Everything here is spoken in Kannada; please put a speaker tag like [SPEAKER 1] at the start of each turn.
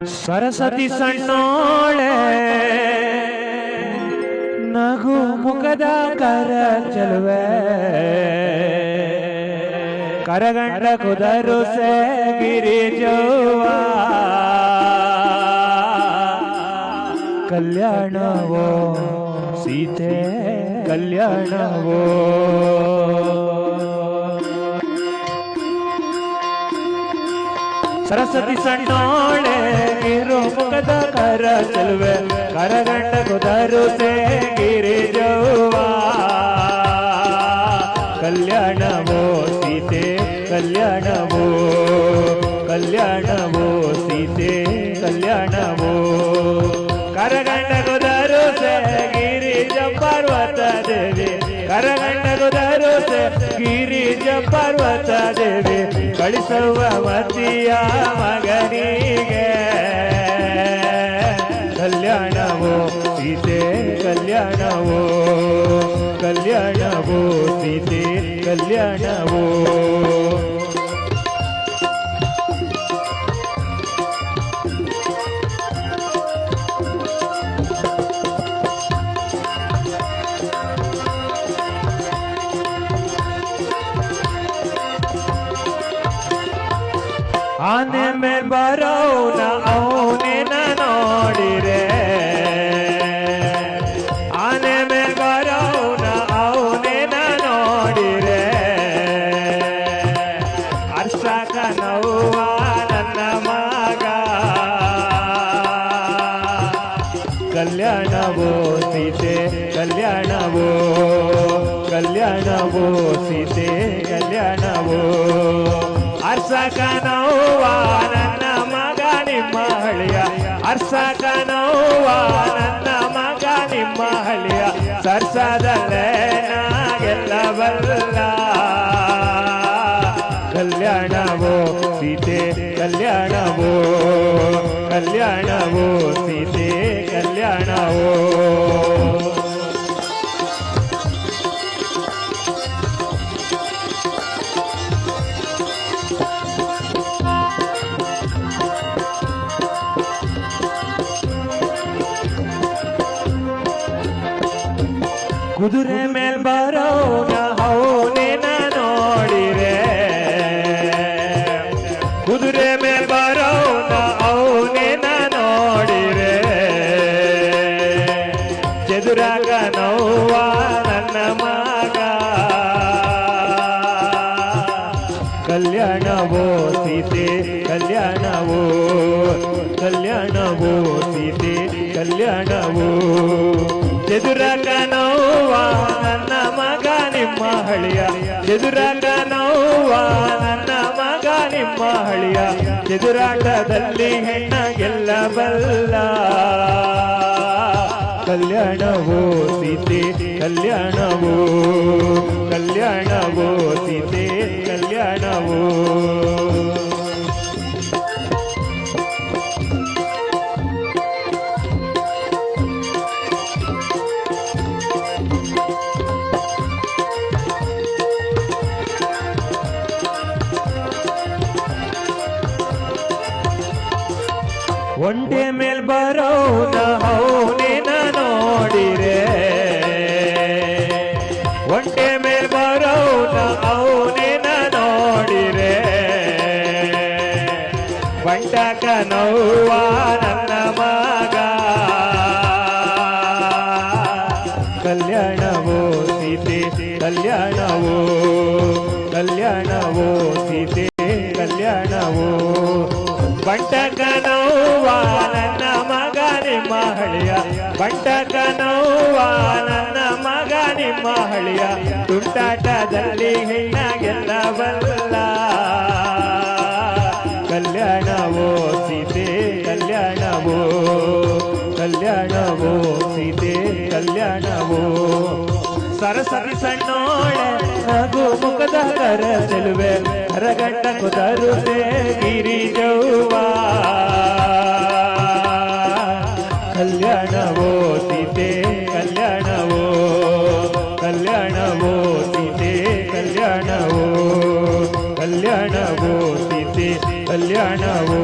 [SPEAKER 1] ಸರಸ್ವತಿ ಸಣ್ಣೋಳೆ ನಗು ಮುಖದ ಕರ ಚಲುವೆ. ಕರಗಂಡ ಕುದರು ಸೆ ಗಿರಿಜವ್ವ ಕಲ್ಯಾಣವೋ ಸೀತೆ ಕಲ್ಯಾಣವೋ. ಸರಸ್ವತಿ ಸಣ್ಣೋಳೆ ಇರು ಮುಖದ ಕರ ಚೆಲುವೆ ಕರಗಂಡ ಕುದರು ಸೇ ಗಿರಿಜವ್ವ ಕಲ್ಯಾಣವೋ ಸೀತೆ ಕಲ್ಯಾಣವೋ ಕಲ್ಯಾಣವೋ ಸೀತೆ ಕಲ್ಯಾಣವೋ ಕರಗಂಡ ಪರ್ವತ ದೇವಿ ಕಳಿಸುವ ಮತಿಯ ಮಗನಿಗೆ ಕಲ್ಯಾಣವೋ ಸೀತೆ ಕಲ್ಯಾಣವೋ ಕಲ್ಯಾಣವೋ ಸೀತೆ ಕಲ್ಯಾಣವೋ ಆನೆ ಮೇಲೆ ಬರೋಣ ಅವನೇನ ನೋಡಿರೆ ಆನೆ ಮೇಲೆ ಬರೋಣ ಅವನೇನ ನೋಡಿರೆ ಅರ್ಷಕ ನೋವ ನನ್ನ ಮಗ. ಕಲ್ಯಾಣವೋ ಸೀತೆ, ಕಲ್ಯಾಣವೋ ಕಲ್ಯಾಣವೋ ಸೀತೆ, ಕಲ್ಯಾಣವೋ. ಅರ್ಸಕ ನೋವ ನನ್ನ ಮಗ ನಿಮ್ಮ ಹಳಿಯ ಅರ್ಸಕನವ್ವ ನೋವ ನನ್ನ ಮಗ ನಿಮ್ಮ ಹಳಿಯ ಸರ್ಸದಲ್ಲೇ ನಾಗೆಲ್ಲವಲ್ಲ. ಕಲ್ಯಾಣವೋ ಸೀತೆ, ಕಲ್ಯಾಣವೋ ಕಲ್ಯಾಣವೋ ಸೀತೆ, ಕಲ್ಯಾಣವೋ. ಕುದುರೆ ಮೇಲ್ ಬರೋನ ಅವನೇನ ನೋಡಿರೆ ಕುದುರೆ ಮೇಲ್ ಬರೋನ ಅವನೇನ ನೋಡಿರೆ ಚದುರಾಗ ನೋವ ನನ್ನ ಮಗ. ಕಲ್ಯಾಣವೋ ಸೀತೆ, ಕಲ್ಯಾಣವೋ ಕಲ್ಯಾಣವೋ ಸೀತೆ, ಕಲ್ಯಾಣವೋ. ಎದುರಾಗ ಹಳಿಯ. ಎದುರಾಗ ನೋವ ನನ್ನ ಮಗ ನಿಮ್ಮ ಹಳಿಯ. ಎದುರಾಟದಲ್ಲಿ ಹೆಣ್ಣ ಗೆಲ್ಲಬಲ್ಲ ಕಲ್ಯಾಣವೋ ಸೀತೆ, ಕಲ್ಯಾಣವೋ ಕಲ್ಯಾಣವೋ ಸೀತೆ, ಕಲ್ಯಾಣವೋ. ಒಂಟೆ ಮೇಲ್ ಬರೋದ ಅವನೇನ ನೋಡಿರೆ ಒಂಟೆ ಮೇಲ್ ಬರೋದ ಅವನೇನ ನೋಡಿರೆ ಬಂಟಕ ನೋವ ನನ್ನ ಮಗ. ಕಲ್ಯಾಣವೋ ಸೀತೆ, ಕಲ್ಯಾಣವೋ ಕಲ್ಯಾಣವೋ ಸೀತೆ, ಕಲ್ಯಾಣವೋ. ಬಂಟಕ ಮಗನಿ ಮಗ ನಿಮ್ಮ ಹಳಿಯ ಬಂಟಕ ನೋವ ನನ್ನ ಮಗ ನಿಮ್ಮ ಹಳಿಯ ತುಂಟಾಟದಲ್ಲಿ ಹೆಣ್ಣ ಬಲ್ಲ ಕಲ್ಯಾಣವೋ ಸೀತೆ, ಕಲ್ಯಾಣವೋ ಕಲ್ಯಾಣವೋ ಸೀತೆ, ಕಲ್ಯಾಣವೋ. ಸರಸರಿ ಸಣ್ಣೋಳೆ ನಗು ಮುಖದ ಕರ ಚೆಲುವೆ ಹರಗಂಡ ಕುದರು ಗಿರಿಜವ್ವ ಕಲ್ಯಾಣವೋ ಸೀತೆ ಕಲ್ಯಾಣವೋ ಕಲ್ಯಾಣವೋ ಸೀತೆ ಕಲ್ಯಾಣವೋ